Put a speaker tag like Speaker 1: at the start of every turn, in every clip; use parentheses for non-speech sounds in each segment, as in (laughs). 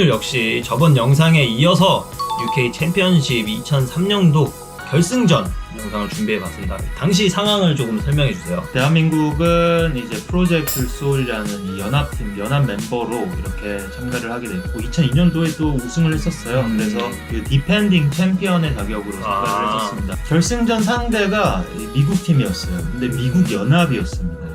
Speaker 1: 오늘 역시 저번 영상에 이어서 UK 챔피언십 2003년도 결승전 영상을 준비해봤습니다. 당시 상황을 조금 설명해 주세요.
Speaker 2: 대한민국은 이제 프로젝트 소울이라는 이 연합팀, 연합 멤버로 이렇게 참가를 하게 됐고 2002년도에 또 우승을 했었어요.
Speaker 1: 음.
Speaker 2: 그래서 그 디펜딩 챔피언의 자격으로 참가를
Speaker 1: 아.
Speaker 2: 했었습니다. 결승전 상대가 이 미국 팀이었어요. 근데 미국 연합이었습니다.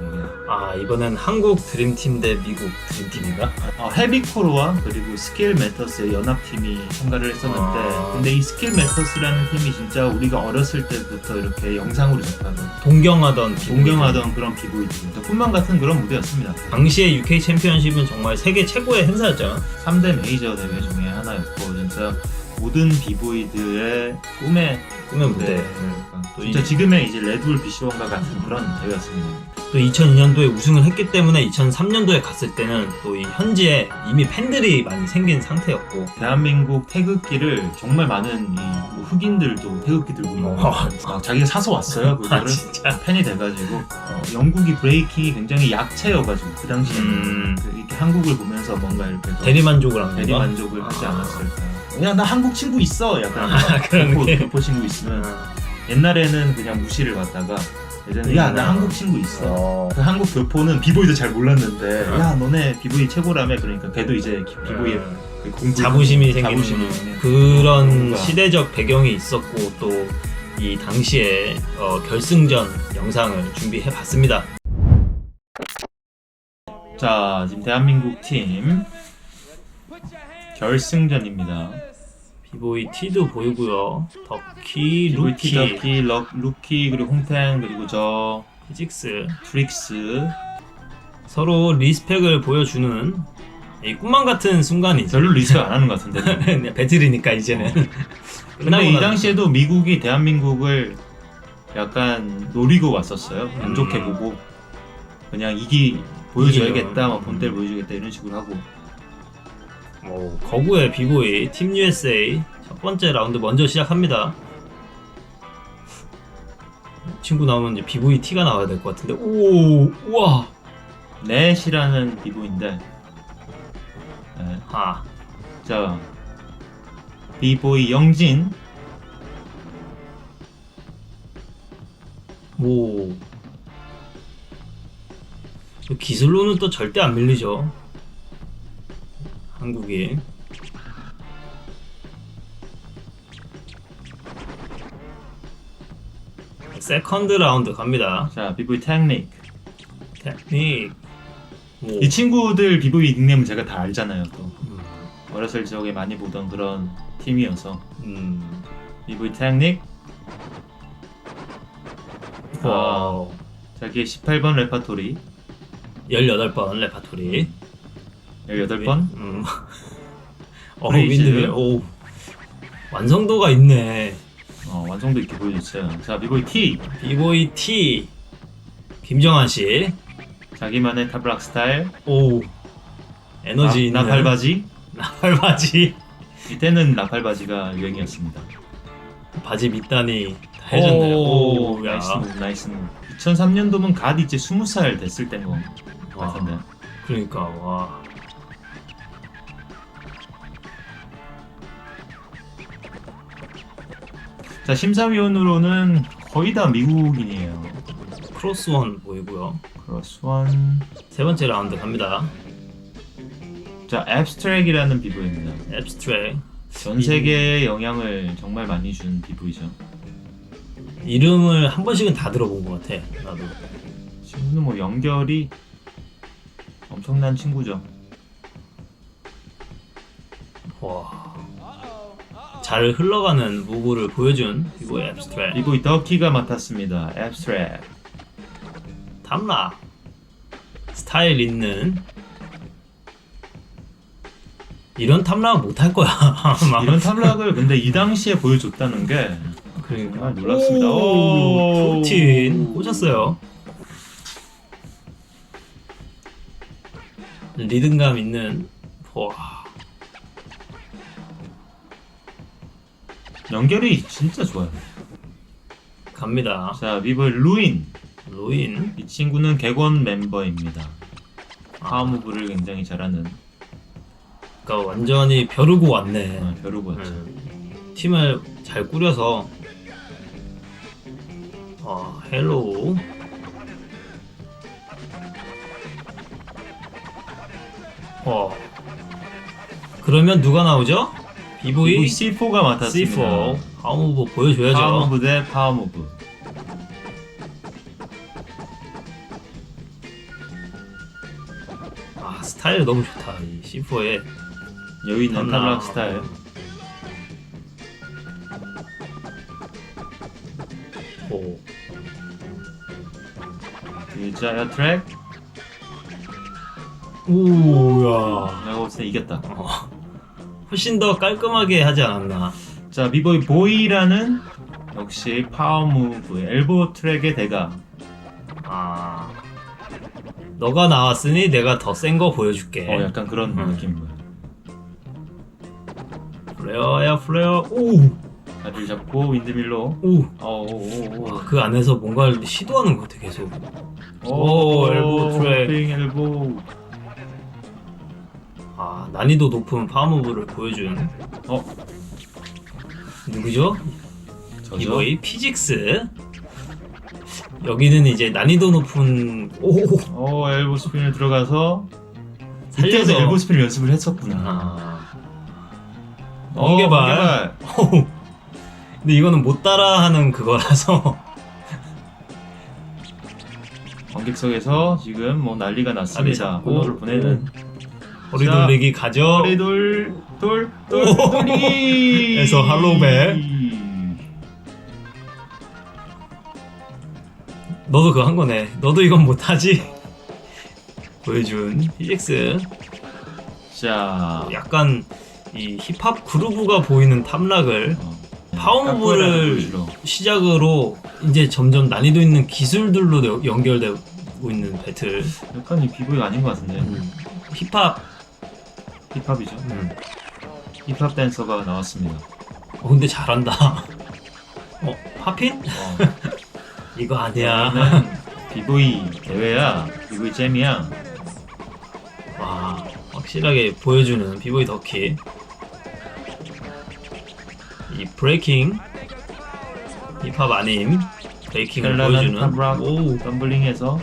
Speaker 1: 아 이번엔 한국 드림팀 대 미국 드림팀인가?
Speaker 2: 어, 헤비코르와 그리고 스킬 매터스의 연합팀이 참가를 했었는데
Speaker 1: 아.
Speaker 2: 근데 이 스킬 매터스라는 팀이 진짜 우리가 어렸을 때부터 이렇게 영상으로 접하던
Speaker 1: 동경하던
Speaker 2: 동경하던 그런 비보이들입니다. 꿈만 같은 그런 무대였습니다.
Speaker 1: 당시의 UK 챔피언십은 정말 세계 최고의 행사였죠.
Speaker 2: 3대 메이저 대회 중에 하나였고 진짜 모든 비보이들의 꿈의
Speaker 1: 꿈의 무대.
Speaker 2: 그러니까
Speaker 1: 또
Speaker 2: 진짜
Speaker 1: 이-
Speaker 2: 지금의 이제 레드불 비시원과 같은 그런 대회였습니다.
Speaker 1: 또 2002년도에 우승을 했기 때문에 2003년도에 갔을 때는 또 이 현지에 이미 팬들이 많이 생긴 상태였고
Speaker 2: 대한민국 태극기를 정말 많은 이뭐 흑인들도 태극기 들고 있는
Speaker 1: 어.
Speaker 2: 막 자기가 사서 왔어요 (laughs) 그거를
Speaker 1: 아 진짜.
Speaker 2: 팬이 돼가지고 어, 영국이 브레이킹이 굉장히 약체여가지고 그 당시에는
Speaker 1: 음.
Speaker 2: 그 이렇게 한국을 보면서 뭔가 이렇게 더
Speaker 1: 대리만족을 한
Speaker 2: 대리
Speaker 1: 건가?
Speaker 2: 만족을 하지
Speaker 1: 아.
Speaker 2: 않았을까. 야 나 한국 친구 있어 약간 (laughs)
Speaker 1: 아, 그런
Speaker 2: 교포,
Speaker 1: 게.
Speaker 2: 교포 친구 있 으면
Speaker 1: 아.
Speaker 2: 옛날에는 그냥 무시를 받다가 예전에 야 나 한국 친구 있어
Speaker 1: 어.
Speaker 2: 그 한국 교포는 비보이도 잘 몰랐는데
Speaker 1: 아.
Speaker 2: 야 너네 비보이 최고라며 그러니까 걔도 이제 기- 비보이의 그 공부
Speaker 1: 음. 자부심이 생기는
Speaker 2: 자부심이
Speaker 1: 그런
Speaker 2: 뭔가.
Speaker 1: 시대적 배경이 있었고 또 이 당시에 어, 결승전 영상을 준비해 봤습니다.
Speaker 2: 자 지금 대한민국 팀 결승전입니다
Speaker 1: 비보이 티도 보이고요. 덕키,
Speaker 2: 비보이
Speaker 1: 루키,
Speaker 2: 티더키 럭, 루키 그리고 홍탱 그리고 저
Speaker 1: 피직스
Speaker 2: 트릭스
Speaker 1: 서로 리스펙을 보여주는 이 꿈만 같은 순간이죠.
Speaker 2: 별로 리스펙 안 하는 것 같은데 (laughs)
Speaker 1: 배틀이니까 이제는.
Speaker 2: 근데 이 당시에도 미국이 대한민국을 약간 노리고 왔었어요. 안 좋게
Speaker 1: 음.
Speaker 2: 보고 그냥 이기 보여줘야겠다,
Speaker 1: 이기려.
Speaker 2: 막 본때를 보여주겠다 이런 식으로 하고
Speaker 1: 뭐 거구의 비보이 팀 USA 첫 번째 라운드 먼저 시작합니다. 친구 나오면 이제 비보이 티가 나와야 될 것 같은데 오 우와
Speaker 2: 넷이라는 비보인데 네.
Speaker 1: 아
Speaker 2: 자 비보이 영진
Speaker 1: 뭐 기술로는 또 절대 안 밀리죠. 한국이 세컨드 라운드 갑니다.
Speaker 2: 자 비보이 텍닉
Speaker 1: 테크닉 오.
Speaker 2: 이 친구들 비보이 닉네임은 제가 다 알잖아요. 또
Speaker 1: 음,
Speaker 2: 어렸을 적에 많이 보던 그런 팀이어서
Speaker 1: 음.
Speaker 2: 비보이 텍닉
Speaker 1: 와우.
Speaker 2: 자기의 18번 레파토리
Speaker 1: 18번 레파토리
Speaker 2: 18번
Speaker 1: 음. (laughs) 어,
Speaker 2: 브레이즈.
Speaker 1: 윈드밀. 오. 완성도가 있네.
Speaker 2: 어, 완성도 있게 보여줬어요. 자 비보이 T
Speaker 1: 비보이 T. 김정한 씨.
Speaker 2: 자기만의 탑락 스타일
Speaker 1: 오. 에너지
Speaker 2: 나,
Speaker 1: 있는
Speaker 2: 나팔바지
Speaker 1: 나팔 (laughs) 바지.
Speaker 2: 이때는 나팔바지가 유행이었습니다.
Speaker 1: 바지 밑단이 다 해줬네요.
Speaker 2: 오,
Speaker 1: 오, 야.
Speaker 2: 나이스 무브, 나이스 무브. 2003년도면 갓 이제 20살 됐을 때인 것
Speaker 1: 와,
Speaker 2: 같은데.
Speaker 1: 그러니까 와.
Speaker 2: 자 심사위원으로는 거의 다 미국인이에요.
Speaker 1: 크로스원 보이고요.
Speaker 2: 크로스원.
Speaker 1: 세 번째 라운드 갑니다.
Speaker 2: 자 앱스트랙이라는 비보입니다.
Speaker 1: 앱스트랙.
Speaker 2: 전 세계에 영향을 정말 많이 준 비보이죠.
Speaker 1: 이름을 한 번씩은 다 들어본 것 같아. 나도.
Speaker 2: 친구는 뭐 연결이 엄청난 친구죠.
Speaker 1: 와. 잘 흘러가는 무브를 보여준 비보이 앱스트랙.
Speaker 2: 비보이 더키가 맡았습니다. 앱스트랙.
Speaker 1: 탐락. 스타일 있는. 이런 탐락은 못할 거야. (laughs)
Speaker 2: 이런 탑락을 근데 이 당시에 보여줬다는 게
Speaker 1: 그러니까.
Speaker 2: 놀랍습니다.
Speaker 1: 오,
Speaker 2: 오.
Speaker 1: 프로틴 꽂았어요. 리듬감 있는. 와.
Speaker 2: 연결이 진짜 좋아요.
Speaker 1: 갑니다.
Speaker 2: 자, 비보이 루인.
Speaker 1: 로인.
Speaker 2: 이 친구는 객원 멤버입니다.
Speaker 1: 아,
Speaker 2: 파워무브를 굉장히 잘하는
Speaker 1: 그러니까 완전히 벼르고 왔네.
Speaker 2: 어, 벼루고였죠.
Speaker 1: 음, 팀을 잘 꾸려서 어, 헬로우 어 그러면 누가 나오죠?
Speaker 2: 이거 C4가 맡았습니다.
Speaker 1: C4 하우무브 보여줘야죠
Speaker 2: 파워무브 대 파워무브.
Speaker 1: 아 스타일 너무 좋다 이 C4의
Speaker 2: 여기 있는. 탈락 스타일.
Speaker 1: 오
Speaker 2: 유자야 트랙.
Speaker 1: 오야
Speaker 2: 내가 볼때 이겼다.
Speaker 1: 어, 훨씬 더 깔끔하게 하지 않았나
Speaker 2: 자 비보이 보이라는 역시 파워 무브의 엘보 트랙의 대가.
Speaker 1: 아 너가 나왔으니 내가 더 센 거 보여줄게
Speaker 2: 어 약간 그런
Speaker 1: 음.
Speaker 2: 거야.
Speaker 1: 플레어야 플레어 오오
Speaker 2: 다리를 잡고 윈드밀로. 어오오오.
Speaker 1: 그 안에서 뭔가를 시도하는 것 같아 계속 오, 엘보 트랙.
Speaker 2: 빙 엘보.
Speaker 1: 아 난이도 높은 파워무브를 보여준
Speaker 2: 어
Speaker 1: 누구죠?
Speaker 2: 저죠.
Speaker 1: 이거의 피직스 여기는 이제 난이도 높은
Speaker 2: 오어 엘보 스핀을 들어가서
Speaker 1: 살려서
Speaker 2: 이때도 엘보 스핀 연습을 했었구나.
Speaker 1: 아
Speaker 2: 어,
Speaker 1: 번개발.
Speaker 2: 번개발.
Speaker 1: 근데 이거는 못 따라하는 그거라서
Speaker 2: 관객석에서 지금 뭐 난리가 났습니다.
Speaker 1: 잡고.
Speaker 2: 번호를 보내는
Speaker 1: 허리
Speaker 2: 자,
Speaker 1: 돌리기 가죠
Speaker 2: 허리 돌 돌 돌
Speaker 1: 오.
Speaker 2: 돌리.
Speaker 1: 에서 할로우백. 너도 그거 한 거네. 너도 이건 못하지? 보여준 피직스.
Speaker 2: 자,
Speaker 1: 약간 이 힙합 그루브가 보이는 탐락을
Speaker 2: 어,
Speaker 1: 파워무브를-
Speaker 2: 보여주러.
Speaker 1: 시작으로 이제 점점 난이도 있는 기술들로 여- 연결되고 있는 배틀.
Speaker 2: 약간 이 비보이가 아닌 것 같은데
Speaker 1: 음. 힙합.
Speaker 2: 힙합이죠.
Speaker 1: 음.
Speaker 2: 힙합 댄서가 나왔습니다.
Speaker 1: 어, 근데 잘한다. (laughs) 어, 팝핀?
Speaker 2: 어, (laughs)
Speaker 1: 이거 아니야. (laughs)
Speaker 2: 비보이 대회야, 비보이 잼이야.
Speaker 1: 와, 확실하게 보여주는 비보이 덕키. 이 브레이킹 힙합 아님 브레이킹을
Speaker 2: 켈라는
Speaker 1: 보여주는
Speaker 2: 탑락.
Speaker 1: 오,
Speaker 2: 덤블링에서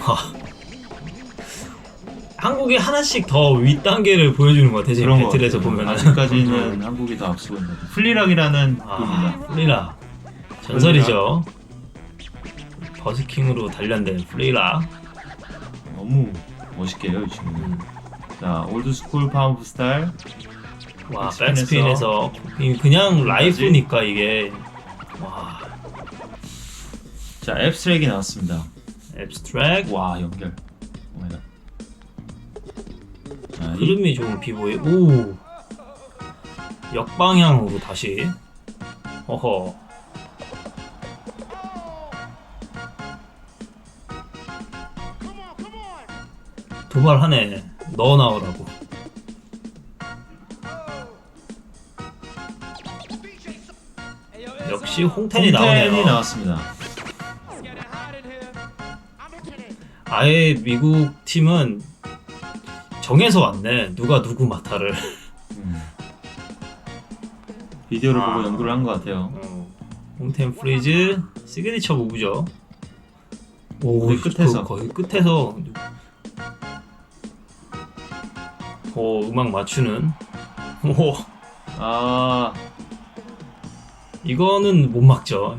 Speaker 1: 하. 한국이 하나씩 더 윗단계를 보여주는 것 같아 지금
Speaker 2: 그런
Speaker 1: 배틀에서
Speaker 2: 같아요.
Speaker 1: 보면
Speaker 2: 아직까지는 한국이 더 앞서고 있는 것 같아요. 플리락이라는
Speaker 1: 아,
Speaker 2: 곡입니다.
Speaker 1: 플리라 전설이죠 버스킹으로 단련된 플리라
Speaker 2: 너무 멋있게 해요, 이 친구.
Speaker 1: 음.
Speaker 2: 자, 올드스쿨 파워프 스타일.
Speaker 1: 와
Speaker 2: 백스핀에서
Speaker 1: 백스핀에서 이 그냥 라이프니까 이게 와
Speaker 2: 자, 앱스트랙이 나왔습니다.
Speaker 1: 앱스트랙
Speaker 2: 와, 연결. 이
Speaker 1: 흐름이 좋은 비보이 오. 역방향으로 다시. 어허. 도발하네. 넣어 나오라고. 역시 홍텐이 나오네요.
Speaker 2: 나왔습니다.
Speaker 1: 아예 미국 팀은 정해서 왔네 누가 누구 마타를
Speaker 2: 음. 비디오를
Speaker 1: 아.
Speaker 2: 보고 연구를 한 것 같아요.
Speaker 1: 어, 홈템 프리즈 시그니처 무브죠. 오,
Speaker 2: 거의 끝에서.
Speaker 1: 그 거의 끝에서. 오, 음악 맞추는. 오,
Speaker 2: 아,
Speaker 1: 이거는 못 막죠.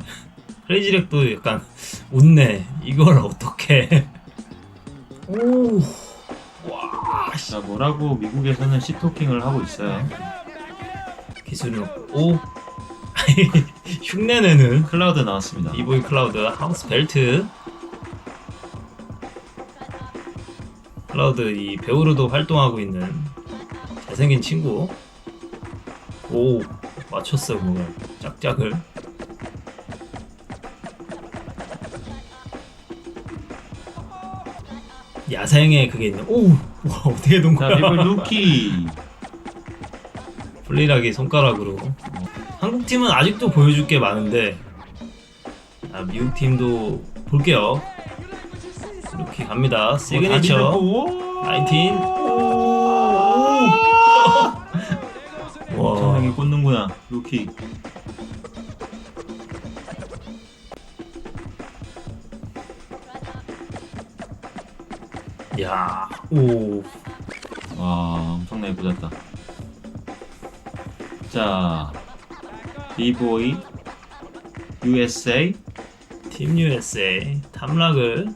Speaker 1: 크레이지렉도 약간 웃네. 이걸 어떻게? 오.
Speaker 2: 자, 뭐라고 미국에서는 시토킹을 하고 있어요.
Speaker 1: 기술이 없고. (laughs) 흉내내는
Speaker 2: 클라우드 나왔습니다.
Speaker 1: 이보이 클라우드 하우스 벨트 클라우드 이 배우로도 활동하고 있는 잘생긴 친구 오 맞췄어 그걸 짝짝을 야생에 그게 있네 오 와, 어떻게 된
Speaker 2: 자,
Speaker 1: 거야
Speaker 2: 비볼 루키. (laughs)
Speaker 1: 플리락이 손가락으로 한국 팀은 아직도 보여줄 게 많은데 자 미국 팀도 볼게요. 이렇게 갑니다.
Speaker 2: 어,
Speaker 1: 시그니처. 나인틴. (laughs) 와.
Speaker 2: 엄청나게 꽂는구나 루키
Speaker 1: 야. 오.
Speaker 2: 와 엄청나게 꽂았다 자 비보이 USA
Speaker 1: 팀 USA 탐락을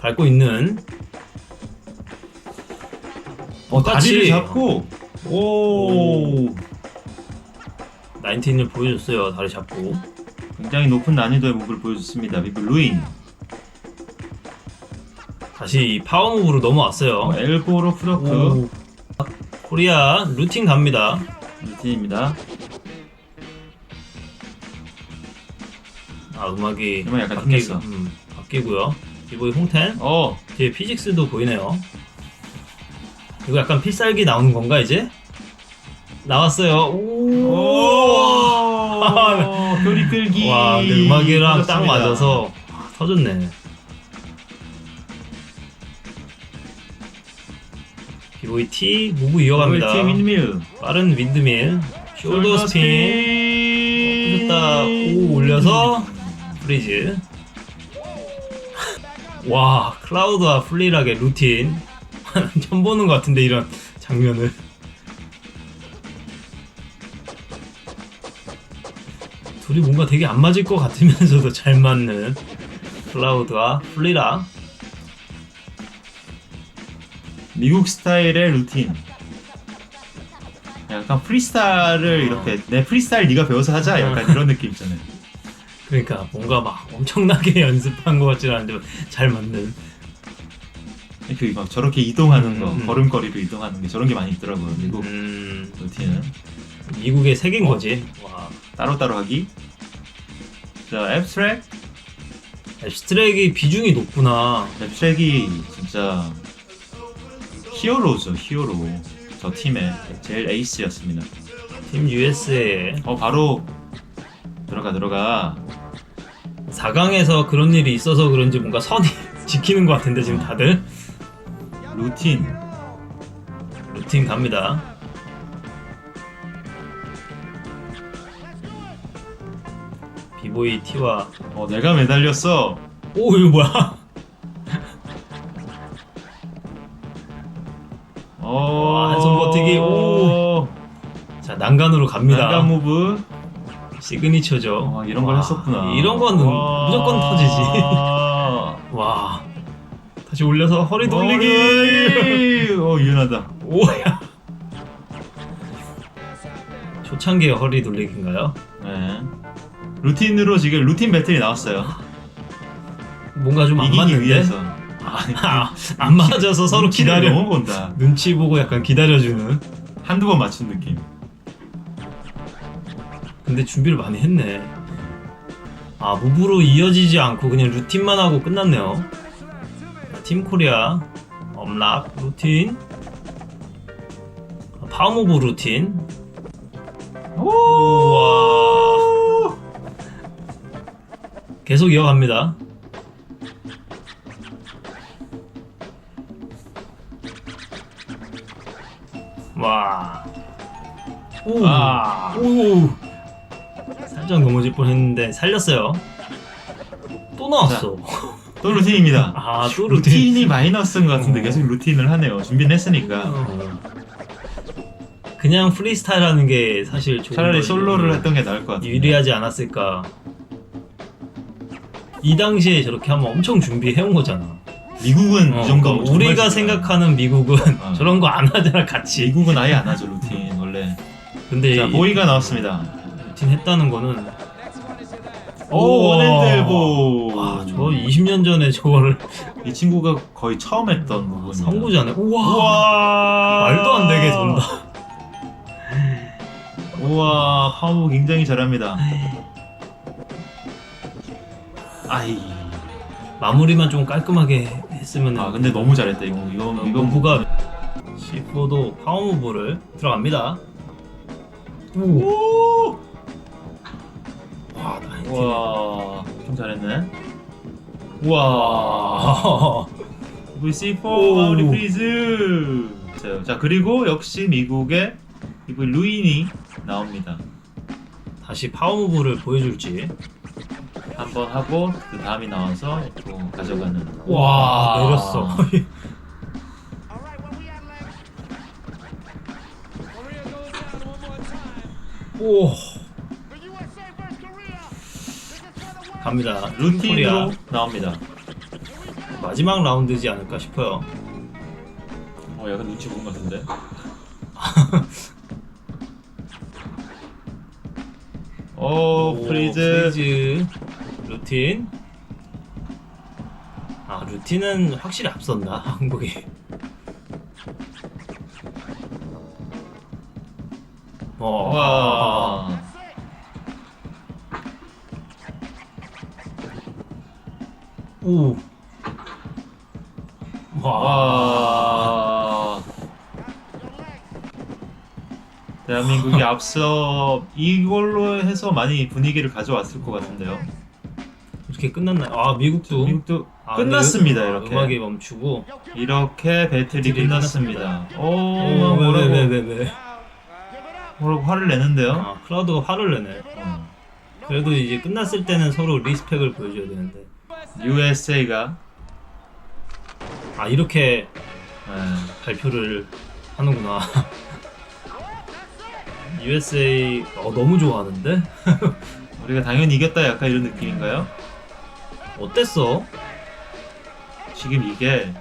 Speaker 1: 밟고 있는
Speaker 2: 어. 다리를 잡고 오
Speaker 1: 나인틴을 보여줬어요. 다리 잡고.
Speaker 2: 굉장히 높은 난이도의 무브를 보여줬습니다 비브 루인
Speaker 1: 다시 파워 무브로 넘어왔어요.
Speaker 2: 어, 엘보로 프로크
Speaker 1: 오. 코리아 루틴 갑니다.
Speaker 2: 루틴입니다
Speaker 1: 아 음악이
Speaker 2: 음악이 약간
Speaker 1: 바뀌,
Speaker 2: 튕겼어.
Speaker 1: 음, 바뀌고요. 이보이 홍텐
Speaker 2: 어
Speaker 1: 뒤에 피직스도 보이네요. 이거 약간 필살기 나오는 건가 이제? 나왔어요. 오.
Speaker 2: 오 (laughs) 교리 끌기
Speaker 1: 와, 근데 음악이랑 딱. 맞아서 터졌네. 비보이 T 무브 이어갑니다.
Speaker 2: 팀 윈밀
Speaker 1: 빠른 윈드밀, 숄더 스핀, pus했다. 오, 올려서 프리즈. 와, 클라우드와 플리락의 루틴. (laughs) 처음 보는 것 같은데 이런 장면을. 둘이 뭔가 되게 안 맞을 것 같으면서도 잘 맞는 클라우드와 플리락.
Speaker 2: 미국 스타일의 루틴 약간 프리스타일을
Speaker 1: 어.
Speaker 2: 이렇게 내 프리스타일 네가 배워서 하자 약간 이런 느낌 있잖아요
Speaker 1: 그러니까 뭔가 막 엄청나게 (laughs) 연습한 것 같지는 않은데 잘 맞는.
Speaker 2: 이렇게 막 저렇게 이동하는 거
Speaker 1: 음, 음.
Speaker 2: 걸음걸이로 이동하는 게 저런 게 많이 있더라고요 미국
Speaker 1: 음,
Speaker 2: 루틴은
Speaker 1: 미국의 색인 거지. 와.
Speaker 2: 따로따로 하기 자 앱스트랙
Speaker 1: 앱스트랙이 비중이 높구나.
Speaker 2: 앱스트랙이 진짜 히어로죠 히어로. 저 팀의 제일 에이스였습니다.
Speaker 1: 팀 USA
Speaker 2: 어 바로 들어가 들어가.
Speaker 1: 4강에서 그런 일이 있어서 그런지 뭔가 선이 (laughs) 지키는 것 같은데 지금 다들?
Speaker 2: 루틴.
Speaker 1: 루틴 갑니다. 비보이 T와
Speaker 2: 어 내가 매달렸어.
Speaker 1: 오 이거 뭐야? 난간으로 갑니다.
Speaker 2: 난간 무브
Speaker 1: 시그니처죠.
Speaker 2: 어, 이런 걸
Speaker 1: 와,
Speaker 2: 했었구나
Speaker 1: 이런 거는
Speaker 2: 와.
Speaker 1: 무조건 터지지. (laughs) 와 다시 올려서 허리 돌리기.
Speaker 2: 어 유연하다
Speaker 1: 오야. 초창기의 허리 돌리기인가요?
Speaker 2: 네 루틴으로 지금 루틴 배틀이 나왔어요
Speaker 1: 뭔가 좀 안
Speaker 2: 이기기
Speaker 1: 맞는데?
Speaker 2: 위해서
Speaker 1: 아, 안 맞아서 서로
Speaker 2: 눈치를
Speaker 1: 기다려
Speaker 2: 너무 본다
Speaker 1: 눈치 보고 약간 기다려주는
Speaker 2: 한두 번 맞춘 느낌
Speaker 1: 근데 준비를 많이 했네. 아 무브로 이어지지 않고 그냥 루틴만 하고 끝났네요. 자, 팀 코리아 엄락 루틴. 아, 파워무브 루틴. 우와. 계속 이어갑니다. 와. 오.
Speaker 2: 아.
Speaker 1: 오. 살짝 넘어질 뻔했는데 살렸어요. 또 나왔어.
Speaker 2: 또 루틴입니다 (laughs)
Speaker 1: 아, 또 루틴.
Speaker 2: 루틴이 마이너스인 것 같은데
Speaker 1: 어.
Speaker 2: 계속 루틴을 하네요 준비는 했으니까
Speaker 1: 어. 그냥 프리스타일 하는 게 사실 좋은
Speaker 2: 차라리
Speaker 1: 거지.
Speaker 2: 솔로를 했던 게 나을 것 같아요
Speaker 1: 유리하지 않았을까. 이 당시에 저렇게 하면 엄청 준비해온 거잖아.
Speaker 2: 미국은
Speaker 1: 어,
Speaker 2: 이 정도
Speaker 1: 그러니까 우리가 생각하는 미국은
Speaker 2: 어.
Speaker 1: 저런 거 안 하잖아, 같이.
Speaker 2: 미국은 아예 안 하죠 루틴 원래
Speaker 1: 근데
Speaker 2: 자
Speaker 1: 이
Speaker 2: 보이가 나왔습니다
Speaker 1: 루틴 했다는 거는
Speaker 2: 오. 원핸드 엘보
Speaker 1: 와, 저 20년 전에 저거를
Speaker 2: 이 친구가 거의 처음 했던 부분입니다
Speaker 1: 선구자네. 우와.
Speaker 2: 우와
Speaker 1: 말도 안 되게 돈다.
Speaker 2: 우와 파워 굉장히 잘합니다 아이
Speaker 1: 마무리만 좀 깔끔하게 했으면
Speaker 2: 아 근데 너무 잘했다 이거 이거
Speaker 1: 이거
Speaker 2: 이거
Speaker 1: 무가 C4도 파워무브를 들어갑니다.
Speaker 2: 오 잘했네. 우와. (laughs)
Speaker 1: 아,
Speaker 2: VC4
Speaker 1: 오.
Speaker 2: 마무리 프리즈. 자, 자 그리고 역시 미국의 이브 루인이 나옵니다.
Speaker 1: 다시 파워무브를 보여줄지.
Speaker 2: 한번 하고 그 다음이 나와서 또 가져가는.
Speaker 1: 와 내렸어. (laughs) 오 갑니다.
Speaker 2: 루틴으로
Speaker 1: 코리아
Speaker 2: 나옵니다.
Speaker 1: 마지막 라운드지 않을까 싶어요.
Speaker 2: 어 약간 눈치 보는 것 같은데. (laughs) 오, 프리즈.
Speaker 1: 프리즈 루틴. 아 루틴은 확실히 앞선다 (laughs) 한국이. 어.
Speaker 2: 와.
Speaker 1: 오. 와.
Speaker 2: 와. 대한민국이 앞서 이걸로 해서 많이 분위기를 가져왔을 것 같은데요.
Speaker 1: 이렇게 끝났나요? 아 미국도
Speaker 2: 미국도
Speaker 1: 아,
Speaker 2: 끝났습니다.
Speaker 1: 근데
Speaker 2: 이렇게
Speaker 1: 음악이 멈추고.
Speaker 2: 이렇게
Speaker 1: 배틀이
Speaker 2: 끝났습니다. 오,
Speaker 1: 오,
Speaker 2: 뭐라고
Speaker 1: 왜, 왜, 왜, 왜, 왜.
Speaker 2: 뭐라고 화를 내는데요?
Speaker 1: 아 클라우드가 화를 내네.
Speaker 2: 어.
Speaker 1: 그래도 이제 끝났을 때는 서로 리스펙을 보여줘야 되는데.
Speaker 2: USA가
Speaker 1: 아 이렇게
Speaker 2: 네.
Speaker 1: 발표를 하는구나. (laughs) USA 어, 너무 좋아하는데 (laughs)
Speaker 2: 우리가 당연히 이겼다 약간 이런 느낌인가요?
Speaker 1: 어땠어?
Speaker 2: 지금 이게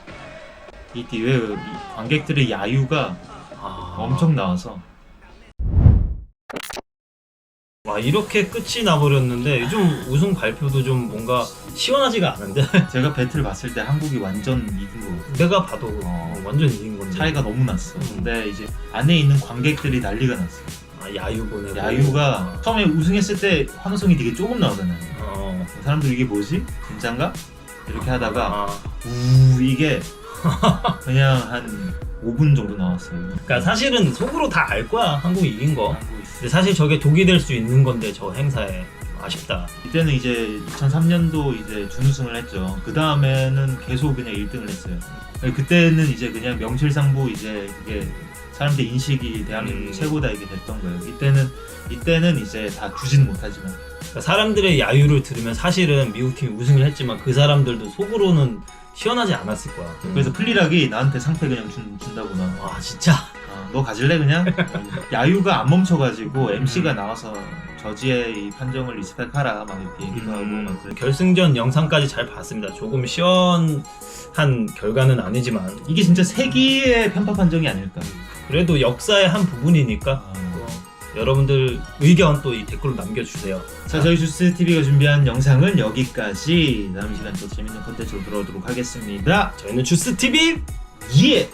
Speaker 2: 이 뒤에 이 관객들의 야유가
Speaker 1: 아,
Speaker 2: 엄청 나와서
Speaker 1: 와 이렇게 끝이 나버렸는데 좀 우승 발표도 좀 뭔가 시원하지가 않은데 (laughs)
Speaker 2: 제가 배틀 봤을 때 한국이 완전 이긴 거
Speaker 1: 내가 봐도
Speaker 2: 어.
Speaker 1: 완전 이긴 건데
Speaker 2: 차이가 너무 났어.
Speaker 1: 음.
Speaker 2: 근데 이제 안에 있는 관객들이 난리가 났어.
Speaker 1: 아, 야유 보내고
Speaker 2: 야유가 처음에 우승했을 때 환호성이 되게 조금 나오잖아요.
Speaker 1: 어,
Speaker 2: 사람들 이게 뭐지? 진짠가? 이렇게 하다가
Speaker 1: 아,
Speaker 2: 우 이게 (laughs) 그냥 한 5분 정도 나왔어요.
Speaker 1: 그러니까 사실은 속으로 다 알 거야 한국이 이긴 거
Speaker 2: 한국이.
Speaker 1: 근데 사실 저게 독이 될 수 있는 건데 저 행사에 아쉽다
Speaker 2: 이때는 이제 2003년도 이제 준우승을 했죠. 그 다음에는 계속 그냥 1등을 했어요. 그때는 이제 그냥 명실상부 이제 그게 사람들 인식이 대한민국
Speaker 1: 음.
Speaker 2: 최고다 이게 됐던 거예요. 이때는 이때는 이제 다 주지는 못하지만
Speaker 1: 그러니까 사람들의 야유를 들으면 사실은 미국 팀이 우승을 했지만 그 사람들도 속으로는 시원하지 않았을 거야
Speaker 2: 그래서 플리락이 나한테 상패 그냥 준, 준다구나.
Speaker 1: 와 진짜
Speaker 2: 아, 너 가질래 그냥? 야유가 안 멈춰가지고 MC가 나와서 저지의 이 판정을 리스펙하라 막 이렇게 얘기도 하고 막 그래.
Speaker 1: 결승전 영상까지 잘 봤습니다 조금 시원한 결과는 아니지만
Speaker 2: 이게 진짜 세기의 편파 판정이 아닐까.
Speaker 1: 그래도 역사의 한 부분이니까
Speaker 2: 아.
Speaker 1: 또 여러분들 의견 또 이 댓글로 남겨주세요
Speaker 2: 자 저희 주스 TV가 준비한 영상은 여기까지 다음 시간 또 재밌는 콘텐츠로 돌아오도록 하겠습니다.
Speaker 1: 저희는 주스TV
Speaker 2: 예!